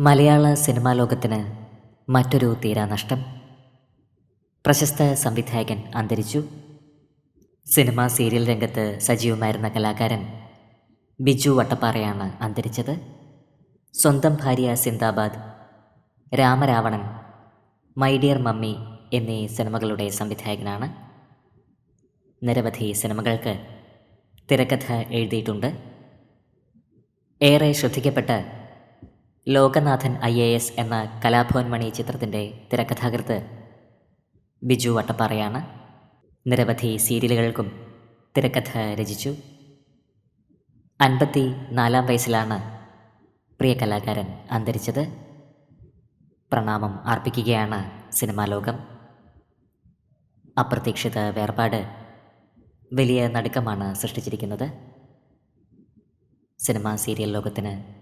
മലയാള cinema ലോകത്തിന് മറ്റൊരു തീരാനഷ്ടം പ്രശസ്ത സംവിധായകൻ അന്തരിച്ചു. സിനിമാ സീരിയൽ രംഗത്ത് സജീവമായിരുന്ന കലാകാരൻ ബിജു വട്ടപ്പാറയാണ് അന്തരിച്ചത്. Swantham Bharya Zindabad Ramaravanan my dear mummy എന്നീ സിനിമകളുടെ സംവിധായകനാണ്. നിരവധി സിനിമകൾക്ക് തിരക്കഥ എഴുതിയിട്ടുണ്ട്. ഏറെ ശ്രദ്ധിക്കപ്പെട്ട ലോകനാഥൻ ഐ എ എസ് എന്ന കലാഭവൻ മണി ചിത്രത്തിന്റെ തിരക്കഥാകൃത്ത് ബിജു വട്ടപ്പാറയാണ്. നിരവധി സീരിയലുകൾക്കും തിരക്കഥ രചിച്ചു. അൻപത്തി നാലാം വയസ്സിലാണ് പ്രിയ കലാകാരൻ അന്തരിച്ചത്. പ്രണാമം അർപ്പിക്കുകയാണ് സിനിമാ ലോകം. അപ്രതീക്ഷിത വേർപാട് വലിയ നടുക്കമാണ് സൃഷ്ടിച്ചിരിക്കുന്നത്. സിനിമാ സീരിയൽ ലോകത്തിന്